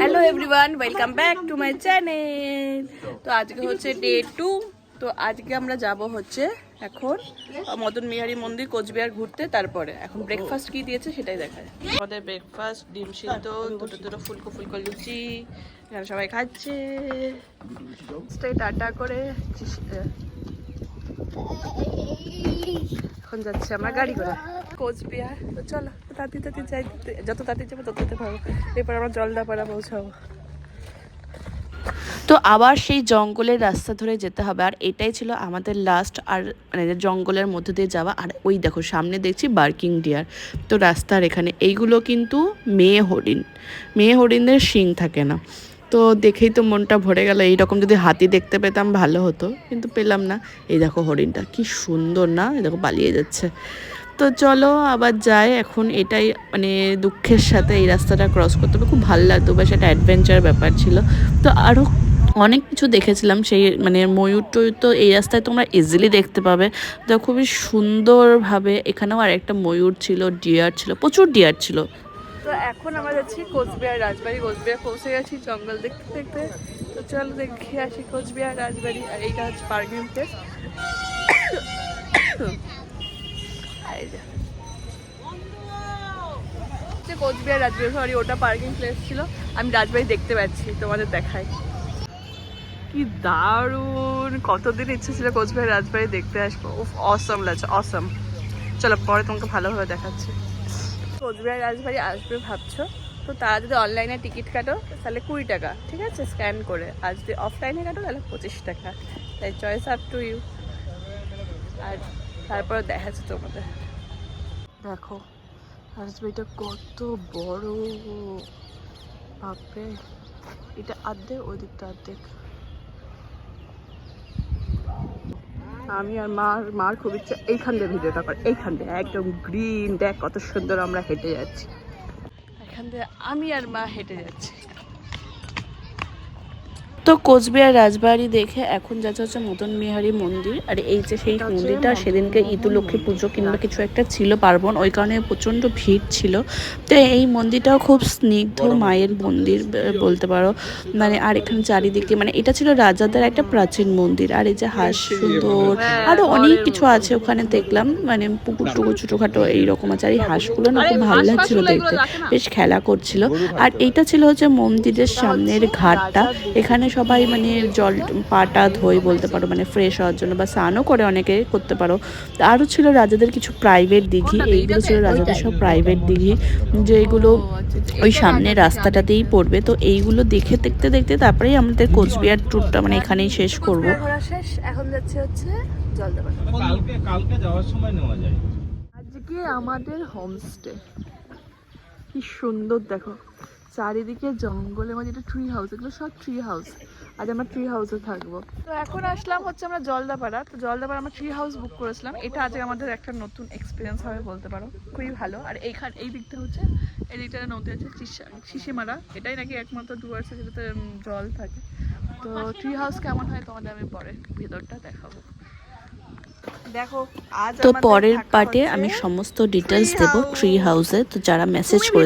Hello everyone welcome back to my channel তো আজকে হচ্ছে ডে টু তো আজকে আমরা যাব হচ্ছে এখন মদন মিহারি মন্দির কোচবিহার ঘুরতে তারপরে। এখন ব্রেকফাস্ট কি দিয়েছে সেটাই দেখায়। আমাদের ব্রেকফাস্ট ডিম সিদ্ধ দুটো দুটো ফুলকো ফুলকো লুচি এখানে সবাই খাচ্ছে। টাটা করে এখন যাচ্ছে আমরা গাড়ি করে। কোচবিহার। তো চলো তাড়াতাড়ি তাড়াতাড়ি যাই যত তাড়াতাড়ি যাব তত তাড়াতাড়ি পারব। এরপর আমরা জলদাপাড়া পৌঁছাবো। তো আবার সেই জঙ্গলের রাস্তা ধরে যেতে হবে আর এটাই ছিল আমাদের লাস্ট আর মানে জঙ্গলের মধ্যে দিয়ে যাওয়া আর ওই দেখো সামনে দেখছি বার্কিং ডিয়ার তো রাস্তার এখানে এইগুলো কিন্তু মেয়ে হরিণ। মেয়ে হরিণদের শিং থাকে না। তো দেখেই তো মনটা ভরে গেল। এইরকম যদি হাতি দেখতে পেতাম, ভালো হতো। কিন্তু পেলাম না। এই দেখো হরিণটা, কি সুন্দর না? এই দেখো পালিয়ে যাচ্ছে। তো চলো, আবার যাই। এখন এটাই মানে দুঃখের সাথে এই রাস্তাটা ক্রস করতে হবে। খুব ভালো লাগতো। বা সেটা অ্যাডভেঞ্চার ব্যাপার ছিল। তো আরও অনেক কিছু দেখেছিলাম। সেই মানে ময়ূর টয়ূর তো এই রাস্তায় তোমরা ইজিলি দেখতে পাবে। তো খুবই সুন্দরভাবে এখানেও আর একটা ময়ূর ছিল ডিয়ার ছিল, প্রচুর ডিয়ার ছিল। তো এখন আমরা যাচ্ছি কোচবিহার রাজবাড়ি। কোচবিহার পৌঁছে গেছি জঙ্গল দেখতে দেখতে। তো চলো দেখে আসি কোচবিহার রাজবাড়ি। আর এইটা হচ্ছে parking place. Cooch Behar Rajbari sorry ওটা পার্কিং প্লেস ছিল। আমি রাজবাড়ি দেখতে পাচ্ছি, তোমাদের দেখাই। কি দারুণ! কতদিন ইচ্ছে ছিল কোচবিহার রাজবাড়ি দেখতে আসব। অসম লাগছে অসম চলো পরে তোমাকে ভালোভাবে দেখাচ্ছি। কোচবিহার রাজবাড়ি আসবে ভাবছ? তো তারা যদি অনলাইনে টিকিট কাটো, তাহলে কুড়ি টাকা, ঠিক আছে? স্ক্যান করে। আর যদি অফলাইনে কাটো, তাহলে পঁচিশ টাকা। তাই চয়েস আপ টু ইউ আর তারপরে দেখাচ্ছে তোমাদের। দেখো, রাজবাড়িটা কত বড়। বাপরে। এটা আর্ধেক ওই দিকটা অর্ধেক আমি আর মার মার খুব ইচ্ছা এইখান দিয়ে ভিডিওটা কর, এইখান দিয়ে, একদম গ্রিন দেখ কত সুন্দর আমরা হেঁটে যাচ্ছি। এখান দিয়ে আমি আর মা হেঁটে যাচ্ছি। তো কোচবিহার রাজবাড়ি দেখে এখন যাচ্ছে হচ্ছে মদন বিহারী মন্দির আর এই যে সেই মন্দিরটা সেদিনকে ইদুলক্ষ্মী পুজো কিংবা কিছু একটা ছিল পার্বণ ওই কারণে প্রচণ্ড ভিড় ছিল। তো এই মন্দিরটাও খুব স্নিগ্ধ মায়ের মন্দির বলতে পারো। মানে আর এখানে চারিদিকে মানে এটা ছিল রাজাদের একটা প্রাচীন মন্দির আর এই যে হাঁস সুন্দর। আরও অনেক কিছু আছে ওখানে দেখলাম মানে পুকুর টুকুর ছোটোখাটো এইরকম আছে আর এই হাঁসগুলো না খুব ভালো লাগছিল দেখতে। বেশ খেলা করছিল। আর এইটা ছিল হচ্ছে মন্দিরের সামনের ঘাটটা। এখানে সবাই মানে জল পাটা ধোয় বলতে পারো মানে ফ্রেশ হওয়ার জন্য বা স্নানও করে অনেকে করতে পারো। আরও ছিল রাজাদের কিছু প্রাইভেট দিঘি এইগুলো ছিল রাজাদের সব প্রাইভেট দিঘি যেগুলো ওই সামনের রাস্তাটাতেই পড়বে। তো এইগুলো দেখে দেখতে দেখতে তারপরেই আমাদের কোচবিহার ট্যুরটা মানে এখানেই শেষ করব। শেষ এখন যাচ্ছে হচ্ছে জলদাপাড়া। কালকে কালকে যাওয়ার সময় নেওয়া যায়। আজকে আমাদের হোমস্টে কি সুন্দর দেখো। চারিদিকে জঙ্গলের মধ্যে এটা ট্রি হাউস এগুলো সব ট্রি হাউস আজ আমরা ট্রি হাউসে থাকব। তো এখন আসলাম হচ্ছে আমরা জলদাপাড়া। তো জলদাপাড়া আমরা ট্রি হাউস বুক করেছিলাম। এটা আজকে আমাদের একটা নতুন এক্সপিরিয়েন্স হবে বলতে পারো। খুবই ভালো। আর এইখান এই দিকটা হচ্ছে এই দিকটা নদী আছে শিশিমারা। এটাই নাকি একমাত্র ডুয়ার্সে যেটাতে জল থাকে। তো ট্রি হাউস কেমন হয় তোমাদের আমি পরে ভেতরটা দেখাবো। দেখো আজ তো পরের পার্টে আমি সমস্ত ডিটেলস দেব ট্রি হাউসে তো যারা মেসেজ করে